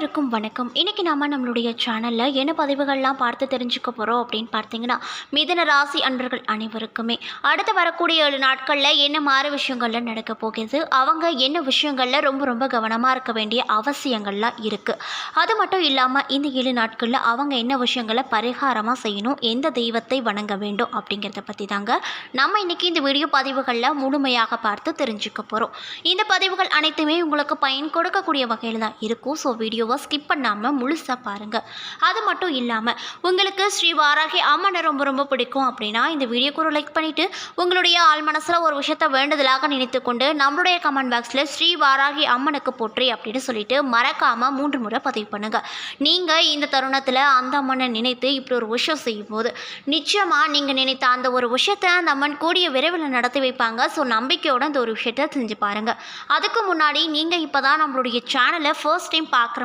அனைவருக்கும் வணக்கம். இன்றைக்கி நாம் நம்மளுடைய சேனலில் என்ன பதிவுகள்லாம் பார்த்து தெரிஞ்சுக்க போகிறோம் அப்படின்னு பார்த்தீங்கன்னா மிதன ராசி அன்பர்கள் அனைவருக்குமே. அடுத்து வரக்கூடிய ஏழு நாட்களில் என்ன மாறு விஷயங்கள்ல நடக்க போகுது? அவங்க என்ன விஷயங்களில் ரொம்ப ரொம்ப கவனமாக இருக்க வேண்டிய அவசியங்கள்லாம் இருக்குது அது மட்டும் இல்லாமல் இந்த ஏழு நாட்களில் அவங்க என்ன விஷயங்களை பரிகாரமாக செய்யணும்? எந்த தெய்வத்தை வணங்க வேண்டும்? அப்படிங்கிறத பற்றி தாங்க நம்ம இன்றைக்கி இந்த வீடியோ பதிவுகளில் முழுமையாக பார்த்து தெரிஞ்சுக்க போகிறோம் இந்த பதிவுகள் அனைத்துமே உங்களுக்கு பயன் கொடுக்கக்கூடிய வகையில் தான் இருக்கும். ஸோ வீடியோவை ஸ்கிப் பண்ணாமல் முழுசாக பாருங்கள் அது மட்டும் இல்லாமல் உங்களுக்கு ஸ்ரீ வாராகி அம்மனை ரொம்ப ரொம்ப பிடிக்கும் அப்படின்னா இந்த வீடியோக்கு ஒரு லைக் பண்ணிவிட்டு உங்களுடைய ஆள் மனசில் ஒரு விஷயத்தை வேண்டுதலாக நினைத்து கொண்டு நம்மளுடைய கமெண்ட் பாக்ஸில் ஸ்ரீ வாராகி அம்மனுக்கு போற்றி அப்படின்னு சொல்லிட்டு மறக்காமல் மூன்று முறை பதிவு பண்ணுங்கள் நீங்கள் இந்த தருணத்தில் அந்த அம்மனை நினைத்து இப்படி ஒரு விஷயம் செய்யும்போது நிச்சயமாக நீங்கள் நினைத்த அந்த ஒரு விஷயத்தை அந்த அம்மன் கூடிய விரைவில் நடத்தி வைப்பாங்க. ஸோ நம்பிக்கையோட அந்த ஒரு விஷயத்தை செஞ்சு பாருங்கள் அதுக்கு முன்னாடி நீங்கள் இப்போ தான் நம்மளுடைய சேனலை ஃபர்ஸ்ட் டைம் பார்க்குற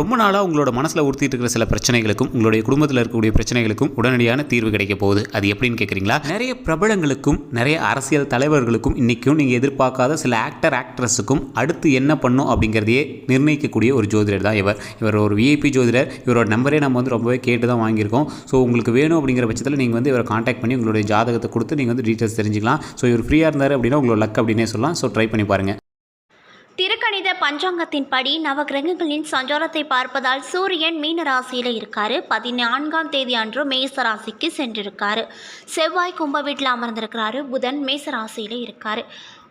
ரொம்ப நாளாக உங்களோட மனசில் உறுத்திட்டு இருக்கிற சில பிரச்சனைகளுக்கும் உங்களுடைய குடும்பத்தில் இருக்கக்கூடிய பிரச்சனைகளுக்கும் உடனடியான தீர்வு கிடைக்க போகுது. அது எப்படின்னு கேட்குறீங்களா நிறைய பிரபலங்களுக்கும் நிறைய அரசியல் தலைவர்களுக்கும் இன்றைக்கும் நீங்கள் எதிர்பார்க்காத சில ஆக்டர் ஆக்ட்ரஸுக்கும் அடுத்து என்ன பண்ணும் அப்படிங்கிறதையே நிர்ணயிக்கக்கூடிய ஒரு ஜோதிடர் தான் இவர். இவர் ஒரு விஐபி ஜோதிடர். இவரோட நம்பரே நம்ம வந்து ரொம்பவே கேட்டு தான் வாங்கியிருக்கோம். ஸோ உங்களுக்கு வேணும் அப்படிங்கிற பட்சத்தில் நீங்கள் வந்து இவரை காண்டாக்ட் பண்ணி உங்களுடைய ஜாதகத்தை கொடுத்து நீங்கள் வந்து டீட்டெயில்ஸ் தெரிஞ்சுக்கலாம். ஸோ இவர் ஃப்ரீயாக இருந்தார் அப்படின்னா உங்களோட லக் அப்படின்னே சொல்லலாம். ஸோ ட்ரை பண்ணி பாருங்கள் திருக்கணித பஞ்சாங்கத்தின்படி நவகிரகங்களின் சஞ்சாரத்தை பார்ப்பதால் சூரியன் மீன ராசியில் இருக்காரு. பதினான்காம் தேதி அன்று மேச ராசிக்கு சென்றிருக்காரு. செவ்வாய் கும்ப வீட்டில் அமர்ந்திருக்கிறாரு. புதன் மேச ராசியில் இருக்காரு.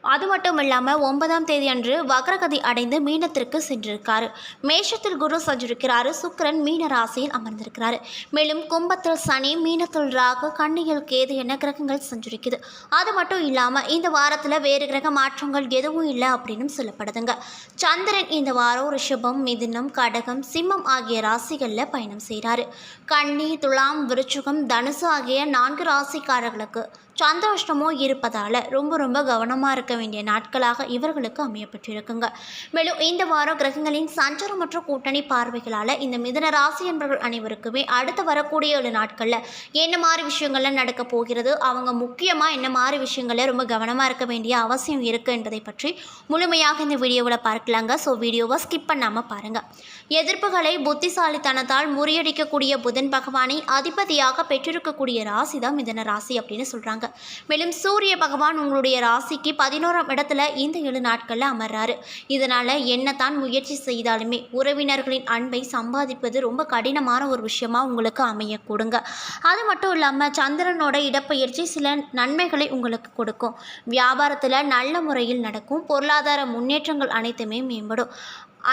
அது மட்டும் இல்லாமல் ஒன்பதாம் தேதி அன்று வக்ரகதி அடைந்து மீனத்திற்கு சென்றிருக்காரு. மேஷத்தில் குரு சென்றிருக்கிறார் சுக்கிரன் மீன ராசியில் அமர்ந்திருக்கிறார். மேலும் கும்பத்தில் சனி மீனத்தில் ராகு கண்ணியில் கேது என கிரகங்கள் சென்றிருக்குது அது மட்டும் இல்லாமல் இந்த வாரத்தில் வேறு கிரக மாற்றங்கள் எதுவும் இல்லை அப்படின்னு சொல்லப்படுதுங்க. சந்திரன் இந்த வாரம் ரிஷபம் மிதுனம் கடகம் சிம்மம் ஆகிய ராசிகளில் பயணம் செய்கிறாரு கன்னி துலாம் விருச்சுகம் தனுசு ஆகிய நான்கு ராசிக்காரர்களுக்கு சந்தோஷமும் இருப்பதால் ரொம்ப ரொம்ப கவனமாக இருக்க வேண்டிய நாட்களாக இவர்களுக்கு அமையப்பட்டிருக்குங்க. மேலும் இந்த வாரம் கிரகங்களின் சஞ்சாரமற்ற கூட்டணி பார்வைகளால் இந்த மிதன ராசி என்பவர்கள் அனைவருக்குமே அடுத்து வரக்கூடிய ஒரு நாட்களில் என்ன மாதிரி விஷயங்கள்லாம் நடக்க போகிறது அவங்க முக்கியமாக என்ன மாதிரி விஷயங்களில் ரொம்ப கவனமாக இருக்க வேண்டிய அவசியம் இருக்குது என்பதை பற்றி முழுமையாக இந்த வீடியோவில் பார்க்கலாங்க. ஸோ வீடியோவை ஸ்கிப் பண்ணாமல் பாருங்கள் எதிர்ப்புகளை புத்திசாலித்தனத்தால் முறியடிக்கக்கூடிய புதன் பகவானை அதிபதியாக பெற்றிருக்கக்கூடிய ராசி தான் மிதன ராசி அப்படின்னு சொல்கிறாங்க மேலும் சூரிய பகவான் உங்களுடைய ராசிக்கு பதினோராம் இடத்துல இந்த ஏழு நாட்களில் அமர்றாரு. இதனால் என்னத்தான் முயற்சி செய்தாலுமே உறவினர்களின் அன்பை சம்பாதிப்பது ரொம்ப கடினமான ஒரு விஷயமாக உங்களுக்கு அமையக்கூடுங்க. அது மட்டும் இல்லாமல் சந்திரனோட இடப்பெயர்ச்சி சில நன்மைகளை உங்களுக்கு கொடுக்கும். வியாபாரத்தில் நல்ல முறையில் நடக்கும். பொருளாதார முன்னேற்றங்கள் அனைத்துமே மேம்படும்.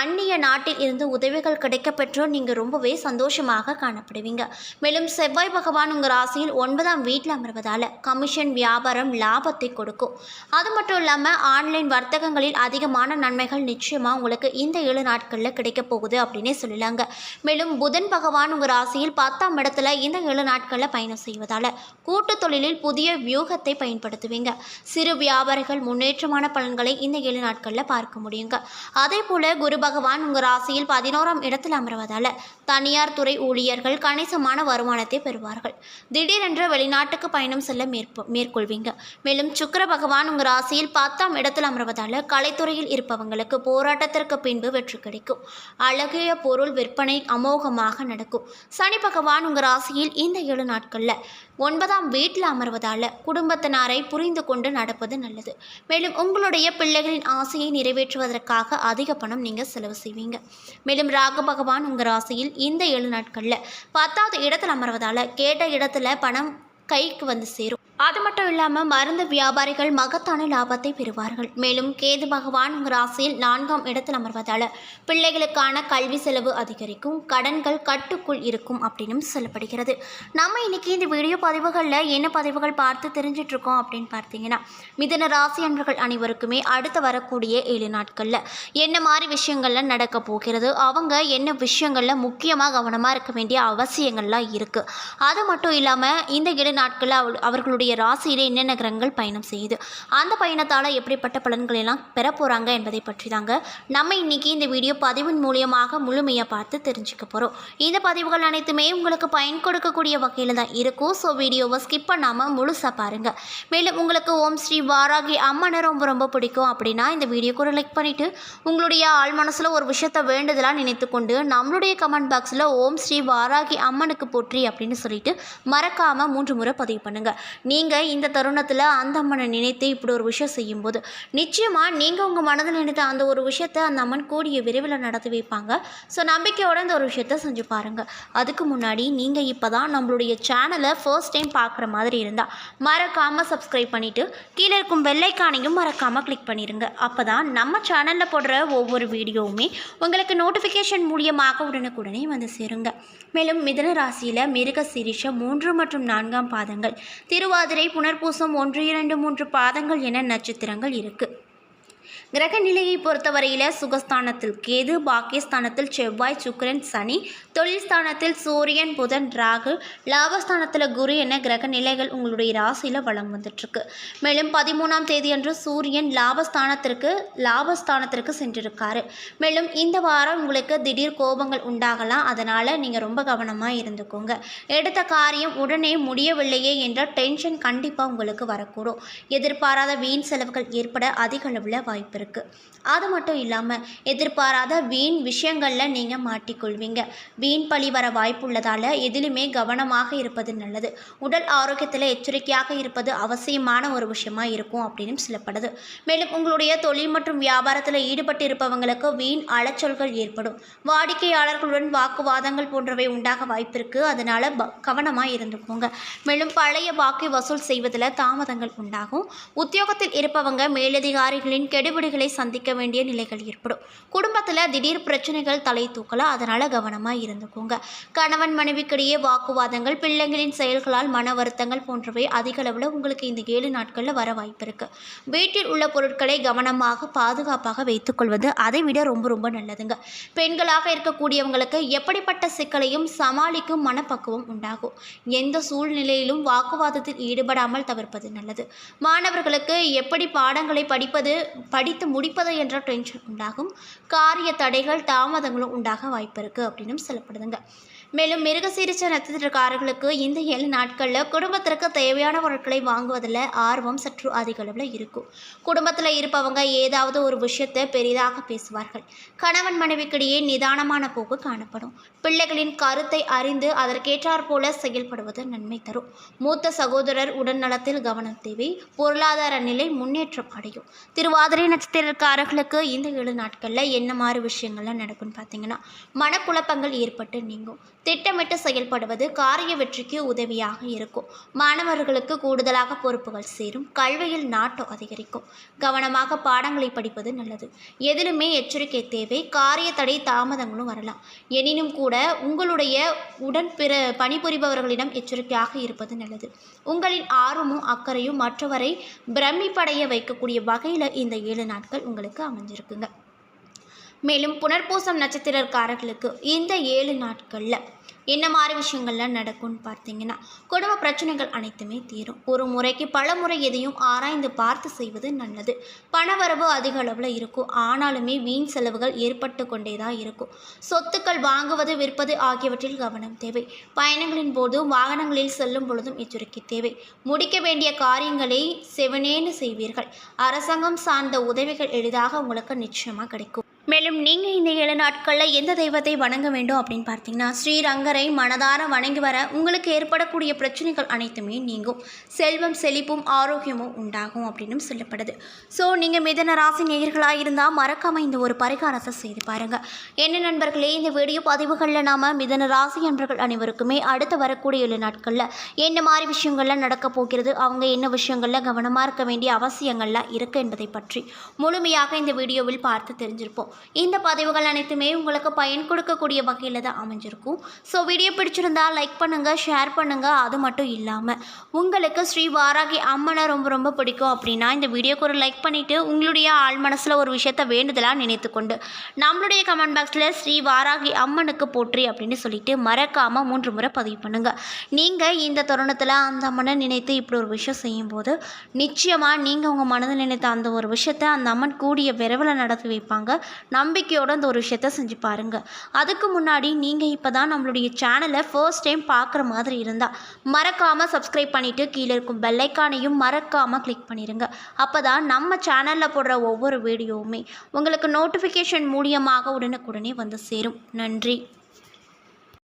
அந்நிய நாட்டில் இருந்து உதவிகள் கிடைக்கப்பெற்றோர் நீங்கள் ரொம்பவே சந்தோஷமாக காணப்படுவீங்க. மேலும் செவ்வாய் பகவான் உங்கள் ராசியில் ஒன்பதாம் வீட்டில் அமர்வதால் கமிஷன் வியாபாரம் லாபத்தை கொடுக்கும். அது மட்டும் இல்லாமல் ஆன்லைன் வர்த்தகங்களில் அதிகமான நன்மைகள் நிச்சயமாக உங்களுக்கு இந்த ஏழு நாட்களில் கிடைக்க போகுது அப்படின்னே சொல்லலாங்க. மேலும் புதன் பகவான் உங்கள் ராசியில் பத்தாம் இடத்துல இந்த ஏழு நாட்களில் பயணம் செய்வதால் கூட்டு தொழிலில் புதிய வியூகத்தை பயன்படுத்துவீங்க. சிறு வியாபாரிகள் முன்னேற்றமான பலன்களை இந்த ஏழு நாட்களில் பார்க்க முடியுங்க. அதே போல குரு பகவான் உங்கள் ராசியில் பதினோராம் இடத்தில் அமர்வதால் தனியார் துறை ஊழியர்கள் கணிசமான வருமானத்தை பெறுவார்கள். திடீரென்று வெளிநாட்டுக்கு பயணம் செல்ல மேற்கொ மேற்கொள்வீங்க. மேலும் சுக்கிர பகவான் உங்கள் ராசியில் பத்தாம் இடத்தில் அமர்வதால் கலைத்துறையில் இருப்பவங்களுக்கு போராட்டத்திற்கு பின்பு வெற்றி கிடைக்கும். அழகிய பொருள் விற்பனை அமோகமாக நடக்கும். சனி பகவான் உங்கள் ராசியில் இந்த ஏழு நாட்களில் ஒன்பதாம் வீட்டில் அமர்வதால் குடும்பத்தினாரை புரிந்து கொண்டு நடப்பது நல்லது. மேலும் உங்களுடைய பிள்ளைகளின் ஆசையை நிறைவேற்றுவதற்காக அதிக பணம் நீங்கள் செலவு செய்வீங்க. மேலும் ராகு பகவான் உங்கள் ராசியில் இந்த ஏழு நாட்களில் பத்தாவது இடத்தில் அமர்வதால் கேட்ட இடத்துல பணம் கைக்கு வந்து சேரும். அது மட்டும் இல்லாமல் மருந்து வியாபாரிகள் மகத்தான லாபத்தை பெறுவார்கள். மேலும் கேது பகவான் ராசியில் நான்காம் இடத்தில் அமர்வதால் பிள்ளைகளுக்கான கல்வி செலவு அதிகரிக்கும் கடன்கள் கட்டுக்குள் இருக்கும் அப்படின்னும் சொல்லப்படுகிறது. நம்ம இன்னைக்கு இந்த வீடியோ பதிவுகளில் என்ன பதிவுகள் பார்த்து தெரிஞ்சிட்ருக்கோம் அப்படின்னு பார்த்தீங்கன்னா மிதன ராசி அன்பர்கள் அனைவருக்குமே அடுத்து வரக்கூடிய ஏழு நாட்களில் என்ன மாதிரி விஷயங்கள்லாம் நடக்க போகிறது அவங்க என்ன விஷயங்களில் முக்கியமாக கவனமாக இருக்க வேண்டிய அவசியங்கள்லாம் இருக்குது அது மட்டும் இல்லாமல் இந்த ஏழு நாட்களில் அவர்களுடைய உங்களுடைய ராசியிலே என்னென்ன கிரகங்கள் பயணம் செய்யுது? அந்த பயணத்தால் எப்படிப்பட்ட பலன்கள் எல்லாம் பெற போகிறாங்க என்பதை பற்றி தாங்க நம்ம இன்னைக்கு இந்த வீடியோ பதிவின் மூலியமாக முழுமையாக பார்த்து தெரிஞ்சுக்க போகிறோம் இந்த பதிவுகள் அனைத்துமே உங்களுக்கு பயன் கொடுக்கக்கூடிய வகையில் தான் இருக்கும். ஸோ வீடியோவை ஸ்கிப் பண்ணாமல் முழுசாக பாருங்கள் மேலும் உங்களுக்கு ஓம் ஸ்ரீ வாராகி அம்மனை ரொம்ப ரொம்ப பிடிக்கும் அப்படின்னா இந்த வீடியோ கூட லைக் பண்ணிவிட்டு உங்களுடைய ஆள் மனசில் ஒரு விஷயத்தை வேண்டுதலாக நினைத்து கொண்டு நம்மளுடைய கமெண்ட் பாக்ஸில் ஓம் ஸ்ரீ வாராகி அம்மனுக்கு போற்றி அப்படின்னு சொல்லிட்டு மறக்காமல் மூன்று முறை பதிவு பண்ணுங்கள் நீங்கள் இந்த தருணத்தில் அந்த அம்மனை நினைத்து இப்படி ஒரு விஷயம் செய்யும்போது நிச்சயமாக நீங்கள் உங்கள் மனதில் நினைத்த அந்த ஒரு விஷயத்தை அந்த அம்மன் கூடிய விரைவில் நடத்தி வைப்பாங்க. ஸோ நம்பிக்கையோட இந்த ஒரு விஷயத்த செஞ்சு பாருங்கள் அதுக்கு முன்னாடி நீங்கள் இப்போ தான் நம்மளுடைய சேனலை ஃபர்ஸ்ட் டைம் பார்க்குற மாதிரி இருந்தால் மறக்காமல் சப்ஸ்கிரைப் பண்ணிவிட்டு கீழே இருக்கும் வெள்ளைக்கானையும் மறக்காமல் கிளிக் பண்ணிடுங்க அப்போ தான் நம்ம சேனலில் போடுற ஒவ்வொரு வீடியோவுமே உங்களுக்கு நோட்டிஃபிகேஷன் மூலியமாக உடனுக்குடனே வந்து சேருங்க. மேலும் மிதன ராசியில் மிருக சிரிஷ மூன்று மற்றும் நான்காம் பாதங்கள் திருவாதிரை புனர்பூசம் ஒன்று இரண்டு மூன்று பாதங்கள் என நட்சத்திரங்கள் இருக்குது கிரக நிலையை பொறுத்தவரையில் சுகஸ்தானத்தில் கேது பாக்கியஸ்தானத்தில் செவ்வாய் சுக்கரன் சனி தொழில் ஸ்தானத்தில் சூரியன் புதன் ராகு லாபஸ்தானத்தில் குரு என கிரக நிலைகள் உங்களுடைய ராசியில் வளம் வந்துட்டுருக்கு. மேலும் பதிமூணாம் தேதி அன்று சூரியன் லாபஸ்தானத்திற்கு லாபஸ்தானத்திற்கு சென்றிருக்காரு. மேலும் இந்த வாரம் உங்களுக்கு திடீர் கோபங்கள் உண்டாகலாம். அதனால் நீங்கள் ரொம்ப கவனமாக இருந்துக்கோங்க. எடுத்த காரியம் உடனே முடியவில்லையே என்ற டென்ஷன் கண்டிப்பாக உங்களுக்கு வரக்கூடும். எதிர்பாராத வீண் செலவுகள் ஏற்பட அதிக அளவில் வாய்ப்பு இருக்குது அது மட்டும் இல்லாமல் எதிர்பாராத வீண் விஷயங்களில் நீங்கள் மாட்டிக்கொள்வீங்க. வீண் பழி வர வாய்ப்புள்ளதால் எதிலுமே கவனமாக இருப்பது நல்லது. உடல் ஆரோக்கியத்தில் எச்சரிக்கையாக இருப்பது அவசியமான ஒரு விஷயமா இருக்கும் அப்படின்னு சொல்லப்படுது. மேலும் உங்களுடைய தொழில் மற்றும் வியாபாரத்தில் ஈடுபட்டு இருப்பவங்களுக்கு வீண் அலைச்சல்கள் ஏற்படும். வாடிக்கையாளர்களுடன் வாக்குவாதங்கள் போன்றவை உண்டாக வாய்ப்பு இருக்குது அதனால் கவனமாக இருந்துக்கோங்க. மேலும் பழைய பாக்கி வசூல் செய்வதில் தாமதங்கள் உண்டாகும். உத்தியோகத்தில் இருப்பவங்க மேலதிகாரிகளின் கெடு கெடுபிடிகளை சந்திக்க வேண்டிய நிலைகள் ஏற்படும். குடும்பத்தில் திடீர் பிரச்சனைகள் தலை தூக்கலாம் அதனால் கவனமாக இருந்துக்கோங்க. கணவன் மனைவிக்கிடையே வாக்குவாதங்கள் பிள்ளைகளின் செயல்களால் மன வருத்தங்கள் போன்றவை அதிக அளவில் உங்களுக்கு இந்த ஏழு நாட்களில் வர வாய்ப்பு இருக்குது வீட்டில் உள்ள பொருட்களை கவனமாக பாதுகாப்பாக வைத்துக்கொள்வது அதை விட ரொம்ப ரொம்ப நல்லதுங்க. பெண்களாக இருக்கக்கூடியவங்களுக்கு எப்படிப்பட்ட சிக்கலையும் சமாளிக்கும் மனப்பக்குவம் உண்டாகும். எந்த சூழ்நிலையிலும் வாக்குவாதத்தில் ஈடுபடாமல் தவிர்ப்பது நல்லது. மாணவர்களுக்கு எப்படி பாடங்களை படிப்பது படித்து முடிப்பது என்ற டென்ஷன் உண்டாகும். காரிய தடைகள் தாமதங்களும் உண்டாக வாய்ப்பு இருக்குது அப்படின்னும் சொல்லப்படுதுங்க. மேலும் மிருகசீரிச்ச நட்சத்திரக்காரர்களுக்கு இந்த ஏழு நாட்களில் குடும்பத்திற்கு தேவையான பொருட்களை வாங்குவதில் ஆர்வம் சற்று அதிக அளவில் இருக்கும். குடும்பத்தில் இருப்பவங்க ஏதாவது ஒரு விஷயத்தை பெரிதாக பேசுவார்கள். கணவன் மனைவிக்கிடையே நிதானமான போக்கு காணப்படும். பிள்ளைகளின் கருத்தை அறிந்து அதற்கேற்றாற் போல செயல்படுவது நன்மை தரும். மூத்த சகோதரர் உடல் நலத்தில் கவனம் தேவை. பொருளாதார நிலை முன்னேற்றம் அடையும். திருவாதிரை நட்சத்திரக்காரர்களுக்கு இந்த ஏழு நாட்களில் என்ன மாதிரி விஷயங்கள்லாம் நடக்கும்னு பார்த்தீங்கன்னா மனக்குழப்பங்கள் ஏற்பட்டு நீங்கும். திட்டமிட்டு செயல்படுவது காரிய வெற்றிக்கு உதவியாக இருக்கும். மாணவர்களுக்கு கூடுதலாக பொறுப்புகள் சேரும். கல்வியில் நாட்டம் அதிகரிக்கும். கவனமாக பாடங்களை படிப்பது நல்லது. எதிலுமே எச்சரிக்கை தேவை. காரிய தடை தாமதங்களும் வரலாம். எனினும் கூட உங்களுடைய உடன் பிற பணிபுரிபவர்களிடம் எச்சரிக்கையாக இருப்பது நல்லது. உங்களின் ஆர்வமும் அக்கறையும் மற்றவரை பிரமிப்படைய வைக்கக்கூடிய வகையில் இந்த ஏழு நாட்கள் உங்களுக்கு அமைஞ்சிருக்குங்க. மேலும் புனர்பூசம் நட்சத்திரக்காரர்களுக்கு இந்த ஏழு நாட்களில் என்ன மாதிரி விஷயங்கள்லாம் நடக்கும்னு பார்த்தீங்கன்னா குடும்ப பிரச்சனைகள் அனைத்துமே தீரும். ஒரு முறைக்கு பல முறை எதையும் ஆராய்ந்து பார்த்து செய்வது நல்லது. பணவரவு அதிக அளவில் இருக்கும். ஆனாலுமே வீண் செலவுகள் ஏற்பட்டு கொண்டே தான் இருக்கும். சொத்துக்கள் வாங்குவது விற்பது ஆகியவற்றில் கவனம் தேவை. பயணங்களின் போதும் வாகனங்களில் செல்லும் பொழுதும் எச்சரிக்கை தேவை. முடிக்க வேண்டிய காரியங்களை செவனேன்னு செய்வீர்கள். அரசாங்கம் சார்ந்த உதவிகள் எளிதாக உங்களுக்கு நிச்சயமாக கிடைக்கும். மேலும் நீங்கள் இந்த ஏழு நாட்களில் எந்த தெய்வத்தை வணங்க வேண்டும் அப்படின்னு பார்த்தீங்கன்னா ஸ்ரீரங்கரை மனதார வணங்கி வர உங்களுக்கு ஏற்படக்கூடிய பிரச்சனைகள் அனைத்துமே நீங்கும். செல்வம் செழிப்பும் ஆரோக்கியமும் உண்டாகும் அப்படின்னு சொல்லப்படுது. ஸோ நீங்கள் மிதன ராசி நேயர்களாக இருந்தால் மறக்காமல் இந்த ஒரு பரிகாரத்தை செய்து பாருங்கள் என்ன நண்பர்களே இந்த வீடியோ பதிவுகளில் நாம் மிதன ராசி நண்பர்கள் அனைவருக்குமே அடுத்து வரக்கூடிய ஏழு நாட்களில் என்ன மாதிரி விஷயங்கள்லாம் நடக்க போகிறது அவங்க என்ன விஷயங்களில் கவனமாக இருக்க வேண்டிய அவசியங்கள்லாம் இருக்குது என்பதை பற்றி முழுமையாக இந்த வீடியோவில் பார்த்து தெரிஞ்சிருப்போம். இந்த பதிவுகள் அனைத்துமே உங்களுக்கு பயன் கொடுக்கக்கூடிய வகையில் தான் அமைஞ்சிருக்கும். ஸோ வீடியோ பிடிச்சிருந்தா லைக் பண்ணுங்கள் ஷேர் பண்ணுங்கள் அது மட்டும் இல்லாமல் உங்களுக்கு ஸ்ரீ வாராகி அம்மனை ரொம்ப ரொம்ப பிடிக்கும் அப்படின்னா இந்த வீடியோக்கு ஒரு லைக் பண்ணிவிட்டு உங்களுடைய ஆள் மனசில் ஒரு விஷயத்த வேண்டுதலாக நினைத்துக்கொண்டு நம்மளுடைய கமெண்ட் பாக்ஸில் ஸ்ரீ வாராகி அம்மனுக்கு போற்றி அப்படின்னு சொல்லிட்டு மறக்காமல் மூன்று முறை பதிவு பண்ணுங்கள் நீங்கள் இந்த தருணத்தில் அந்த அம்மனை நினைத்து இப்படி ஒரு விஷயம் செய்யும்போது நிச்சயமாக நீங்கள் உங்கள் மனதில் நினைத்த அந்த ஒரு விஷயத்தை அந்த அம்மன் கூடிய விரைவில் நடத்தி வைப்பாங்க. நம்பிக்கையோடு அந்த ஒரு விஷயத்த செஞ்சு பாருங்கள் அதுக்கு முன்னாடி நீங்கள் இப்போ தான் நம்மளுடைய சேனலை ஃபர்ஸ்ட் டைம் பார்க்குற மாதிரி இருந்தால் மறக்காமல் சப்ஸ்கிரைப் பண்ணிவிட்டு கீழே இருக்கும் பெல்லைக்கானையும் மறக்காமல் கிளிக் பண்ணிடுங்க அப்போ தான் நம்ம சேனலில் போடுற ஒவ்வொரு வீடியோவுமே உங்களுக்கு நோட்டிஃபிகேஷன் மூலியமாக உடனுக்குடனே வந்து சேரும். நன்றி.